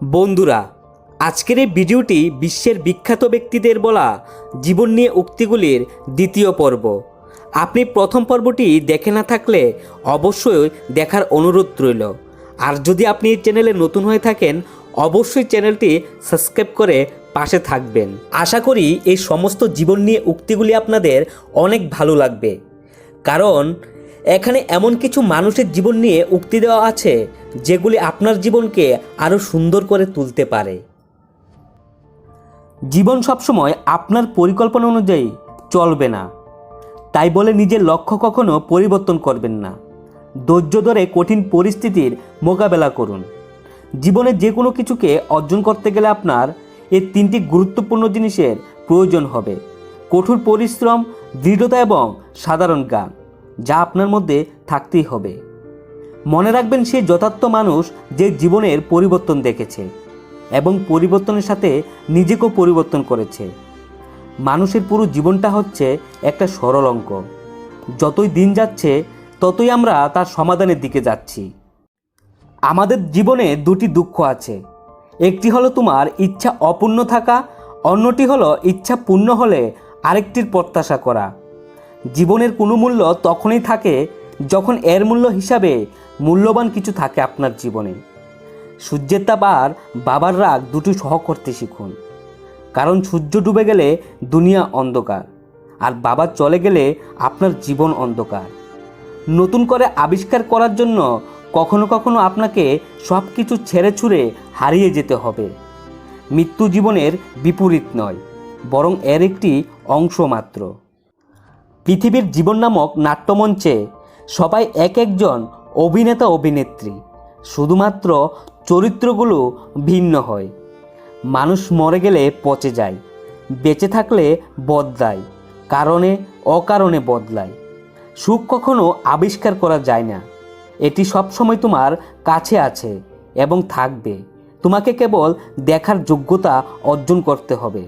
বন্ধুরা, আজকের এই ভিডিওটি বিশ্বের বিখ্যাত ব্যক্তিদের বলা জীবন নিয়ে উক্তিগুলির দ্বিতীয় পর্ব। আপনি প্রথম পর্বটি দেখে না থাকলে অবশ্যই দেখার অনুরোধ রইল। আর যদি আপনি এই চ্যানেলে নতুন হয়ে থাকেন, অবশ্যই চ্যানেলটি সাবস্ক্রাইব করে পাশে থাকবেন। আশা করি এই সমস্ত জীবন নিয়ে উক্তিগুলি আপনাদের অনেক ভালো লাগবে। কারণ এখানে এমন কিছু মানুষের জীবন নিয়ে উক্তি দেওয়া আছে, যেগুলি আপনার জীবনকে আরও সুন্দর করে তুলতে পারে। জীবন সবসময় আপনার পরিকল্পনা অনুযায়ী চলবে না। তাই বলে নিজের লক্ষ্য কখনো পরিবর্তন করবেন না। ধৈর্য ধরে কঠিন পরিস্থিতির মোকাবেলা করুন। জীবনে যে কোনো কিছুকে অর্জন করতে গেলে আপনার এই তিনটি গুরুত্বপূর্ণ জিনিসের প্রয়োজন হবে। কঠোর পরিশ্রম, দৃঢ়তা এবং সাধারণ জ্ঞান। যা আপনার মধ্যে থাকতেই হবে। মনে রাখবেন সে যথার্থ মানুষ যে জীবনের পরিবর্তন দেখেছে এবং পরিবর্তনের সাথে নিজেকেও পরিবর্তন করেছে। মানুষের পুরো জীবনটা হচ্ছে একটা সরল অঙ্ক। যতই দিন যাচ্ছে, ততই আমরা তার সমাধানের দিকে যাচ্ছি। আমাদের জীবনে দুটি দুঃখ আছে। একটি হলো তোমার ইচ্ছা অপূর্ণ থাকা, অন্যটি হলো ইচ্ছা পূর্ণ হলে আরেকটির প্রত্যাশা করা। জীবনের কোনো মূল্য তখনই থাকে যখন এর মূল্য হিসাবে মূল্যবান কিছু থাকে আপনার জীবনে। সূর্যের তাপ আর বাবার রাগ দুটি সহ করতে শিখুন। কারণ সূর্য ডুবে গেলে দুনিয়া অন্ধকার, আর বাবা চলে গেলে আপনার জীবন অন্ধকার। নতুন করে আবিষ্কার করার জন্য কখনো কখনো আপনাকে সব কিছু ছেড়ে ছুঁড়ে হারিয়ে যেতে হবে। মৃত্যু জীবনের বিপরীত নয়, বরং এর একটি অংশ মাত্র। পৃথিবীর জীবন নামক নাট্যমঞ্চে সবাই এক একজন অভিনেতা, অভিনেত্রী। শুধুমাত্র চরিত্রগুলো ভিন্ন হয়। মানুষ মরে গেলে পচে যায়, বেঁচে থাকলে বদলায়, কারণে অকারণে বদলায়। সুখ কখনো আবিষ্কার করা যায় না। এটি সবসময় তোমার কাছে আছে এবং থাকবে। তোমাকে কেবল দেখার যোগ্যতা অর্জন করতে হবে।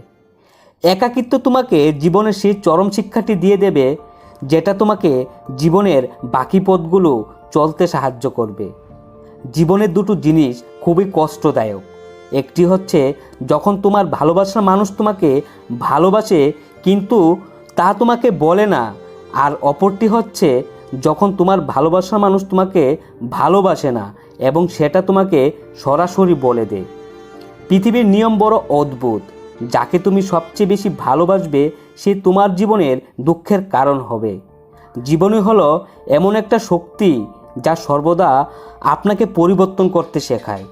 একাকিত্ব তোমাকে জীবনের সেই চরম শিক্ষাটি দিয়ে দেবে, যেটা তোমাকে জীবনের বাকি পথগুলো চলতে সাহায্য করবে। জীবনের দুটো জিনিস খুবই কষ্টদায়ক। একটি হচ্ছে, যখন তোমার ভালোবাসার মানুষ তোমাকে ভালোবাসে, কিন্তু তা তোমাকে বলে না। আর অপরটি হচ্ছে, যখন তোমার ভালোবাসার মানুষ তোমাকে ভালোবাসে না, এবং সেটা তোমাকে সরাসরি বলে দেয়। পৃথিবীর নিয়ম বড় অদ্ভুত। যাকে তুমি সবচেয়ে বেশি ভালোবাসবে, সে তোমার জীবনের দুঃখের কারণ হবে। জীবনই হলো এমন একটা শক্তি যা সর্বদা আপনাকে পরিবর্তন করতে শেখায়।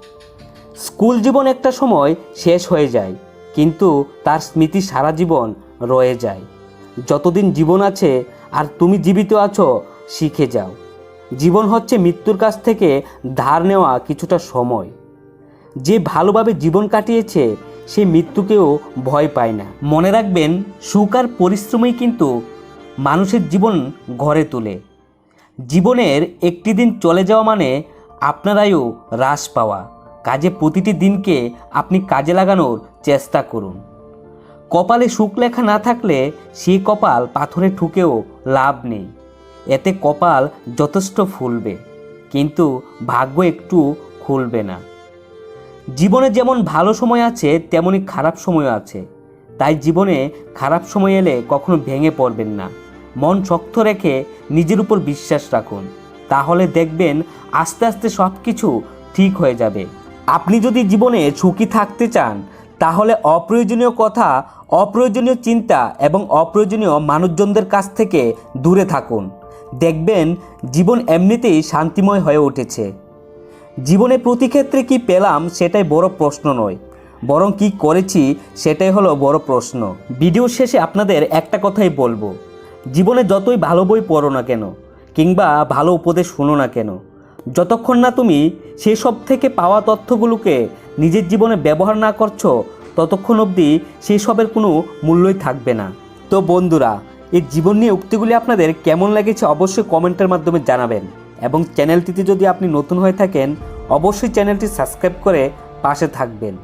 স্কুল জীবন একটা সময় শেষ হয়ে যায়, কিন্তু তার স্মৃতি সারা জীবন রয়ে যায়। যতদিন জীবন আছে আর তুমি জীবিত আছো, শিখে যাও। জীবন হচ্ছে মৃত্যুর কাছ থেকে ধার নেওয়া কিছুটা সময়। যে ভালোভাবে জীবন কাটিয়েছে সে মৃত্যুকেও ভয় পায় না। মনে রাখবেন, সুখ আর পরিশ্রমই কিন্তু মানুষের জীবন ঘরে তোলে। জীবনের একটি দিন চলে যাওয়া মানে আপনার আয়ু হ্রাস পাওয়া। কাজে প্রতিটি দিনকে আপনি কাজে লাগানোর চেষ্টা করুন। কপালে সুখ লেখা না থাকলে সেই কপাল পাথরে ঠুকেও লাভ নেই। এতে কপাল যথেষ্ট ফুলবে, কিন্তু ভাগ্য একটু খুলবে না। জীবনে যেমন ভালো সময় আছে তেমনই খারাপ সময়ও আছে। তাই জীবনে খারাপ সময় এলে কখনো ভেঙে পড়বেন না। মন শক্ত রেখে নিজের উপর বিশ্বাস রাখুন। তাহলে দেখবেন আস্তে আস্তে সব কিছু ঠিক হয়ে যাবে। আপনি যদি জীবনে সুখী থাকতে চান, তাহলে অপ্রয়োজনীয় কথা, অপ্রয়োজনীয় চিন্তা এবং অপ্রয়োজনীয় মানুষজনদের কাছ থেকে দূরে থাকুন। দেখবেন জীবন এমনিতেই শান্তিময় হয়ে উঠেছে। জীবনে প্রতি ক্ষেত্রে কি পেলাম সেটাই বড় প্রশ্ন নয়। বরং কি করেছি সেটাই হলো বড় প্রশ্ন। ভিডিও শেষে আপনাদের একটা কথাই বলব। জীবনে যতই ভালো বই পড়ো না কেন, কিংবা ভালো উপদেশ শুনো না কেন, যতক্ষণ না তুমি সেসব থেকে পাওয়া তথ্যগুলোকে নিজের জীবনে ব্যবহার না করছ, ততক্ষণ অবধি সেই সবের কোনো মূল্যই থাকবে না। তো বন্ধুরা, এই জীবন নিয়ে উক্তিগুলি আপনাদের কেমন লেগেছে অবশ্যই কমেন্টের মাধ্যমে জানাবেন। এবং চ্যানেলটিতে যদি আপনি নতুন হয়ে থাকেন অবশ্যই চ্যানেলটি সাবস্ক্রাইব করে পাশে থাকবেন।